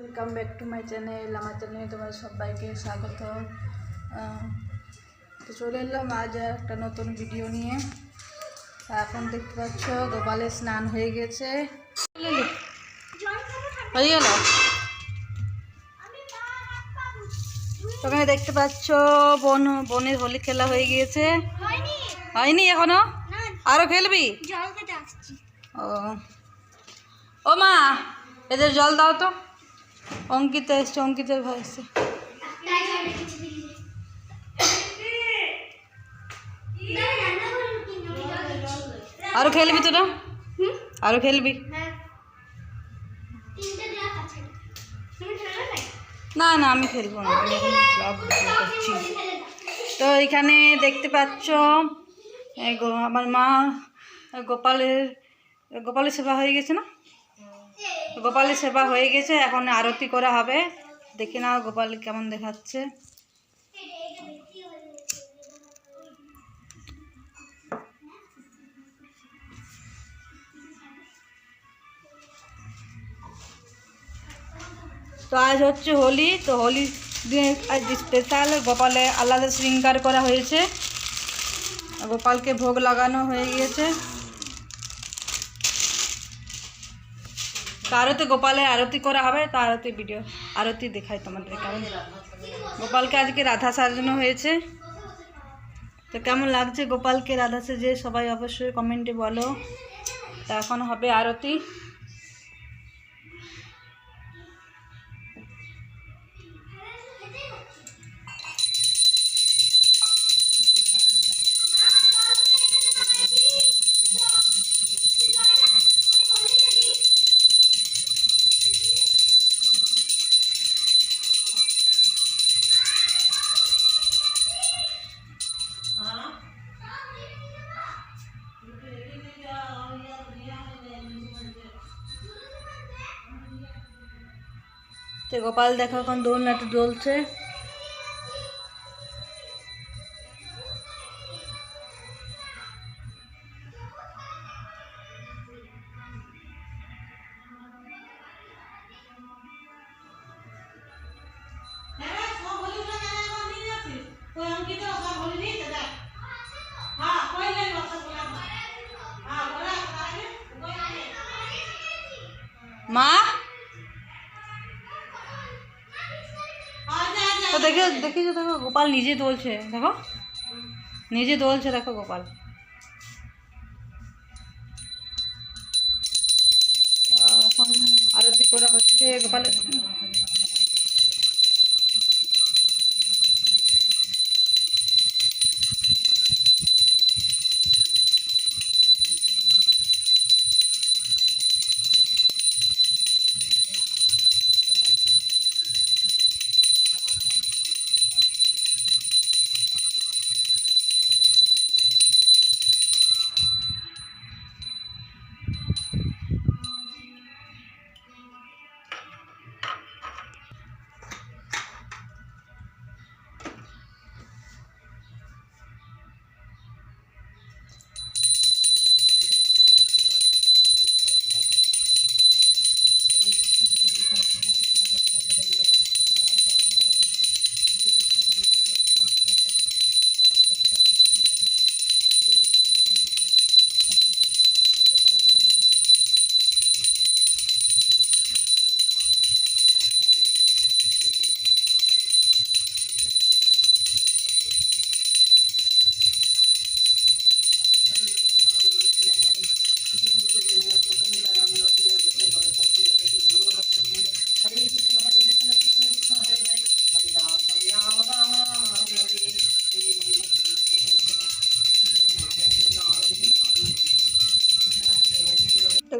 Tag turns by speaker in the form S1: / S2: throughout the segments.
S1: Welcome back to my channel আমার চ্যানেলে তোমাদের সবাইকে স্বাগত। তো চলে এলাম আজ একটা নতুন ভিডিও নিয়ে। এখন দেখতে পাচ্ছ গোপালে স্নান হয়ে গেছে? হয়ে গেল? তোখানে দেখতে পাচ্ছ বোন বোনের হোলি খেলা হয়ে গিয়েছে। হয়নি। এখনও? আরও খেলবি? ও। ও মা এদের জল দাও তো। অঙ্কিতা এসছে, অঙ্কিতের ভাই এসছে আরও খেলবি তোরা? আরও খেলবি? না না, আমি খেলব না। করছি। তো এখানে দেখতে পাচ্ছ আমার মা, গোপালের গোপালের সেবা হয়ে গেছে না? গোপালের সেবা হয়ে গেছে, এখন আরতি করা হবে। দেখি না গোপাল কেমন দেখাচ্ছে। তো আজ হচ্ছে হোলি, তো হোলি দিনে আজ স্পেশাল গোপালে আলাদা শৃঙ্গার করা হয়েছে। গোপালকে ভোগ লাগানো হয়ে গিয়েছে আরতি গোপালের আরতি করা হবে তা আরতি ভিডিও আরতি দেখাই তোমাদের কারণ গোপালকে আজকে রাধা সাজানো হয়েছে। তো কেমন লাগছে গোপালকে, রাধা সেজে সবাই অবশ্যই কমেন্টে বলো। তা এখন হবে আরতি। তো গোপাল দেখো এখন দোল নাটু দোলছে মা? দেখে দেখেছ দেখো গোপাল নিজে দোলছে, দেখো? নিজে দোলছে, দেখো গোপাল। এখন আরতি করা হচ্ছে গোপালের।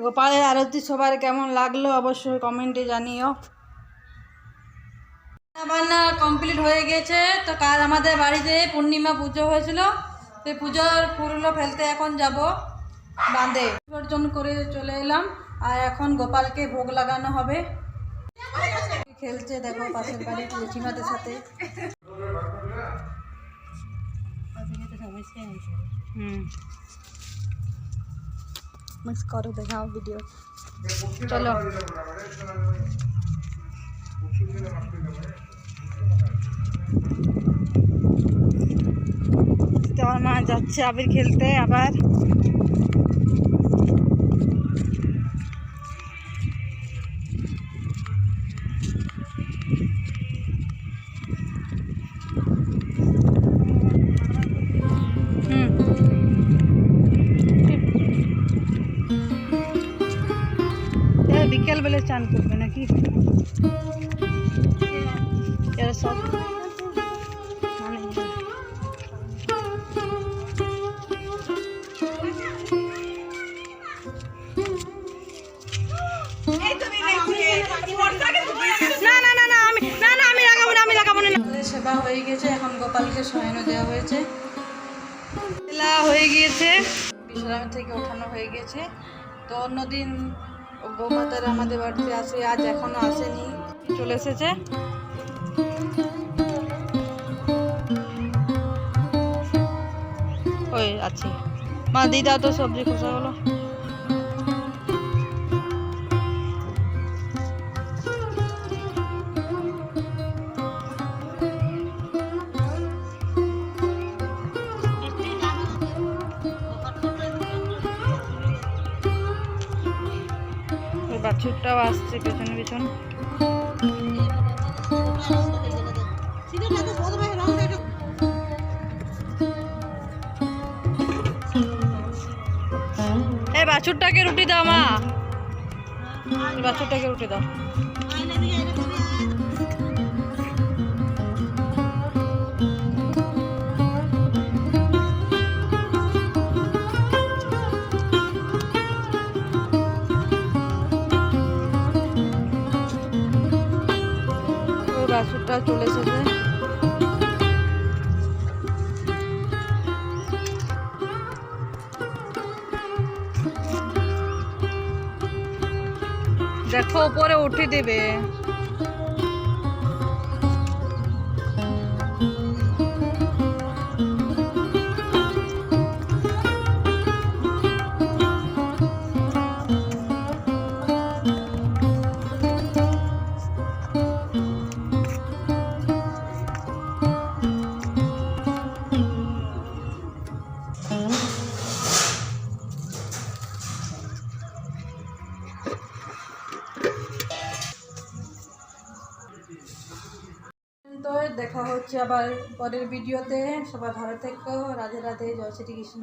S1: গোপালের আরতি সবার কেমন লাগল অবশ্যই কমেন্টে জানিও। রান্না কমপ্লিট হয়ে গেছে। তো কাল আমাদের বাড়িতে পূর্ণিমা পুজো হয়েছিল। সেই পুজোর ফুলগুলো ফেলতে এখন যাব। বাঁধে বিসর্জন করে চলে এলাম। আর এখন গোপালকে ভোগ লাগানো হবে। খেলছে দেখো পাশের বাড়ির জেঠিমাদের সাথে। হুম। মিক্স করো দেখাও ভিডিও চলো তো মা যাচ্ছে আবির খেলতে আবার এ বিকেলবেলা চান করবে নাকি? এরা সব মানে না না না না আমি না না আমি লাগাবো না আমি লাগাবো না। সেবা হয়ে গেছে এখন গোপালকে শয়নো দেওয়া হয়েছে। হয়ে গিয়েছে। বিশ্রাম থেকে ওঠানো হয়ে গেছে। তো অন্যদিন বৌমাতারা আমাদের বাড়িতে আসে, আজ এখনও আসেনি। চলে এসেছে। ওই আছে মা, দিদা দাও তো সবজি খোসাগুলো বাছুরটাও আসছে পেছনে পেছন। বাছুরটাকে রুটি দাও মা। বাছুরটাকে রুটি দাও। বাছুরটা চলে এসেছে দেখো উপরে উঠে দেবে। হচ্ছে আবার পরের ভিডিওতে। সবাই ভালো থেকো। রাধে রাধে। জয় শ্রী কৃষ্ণ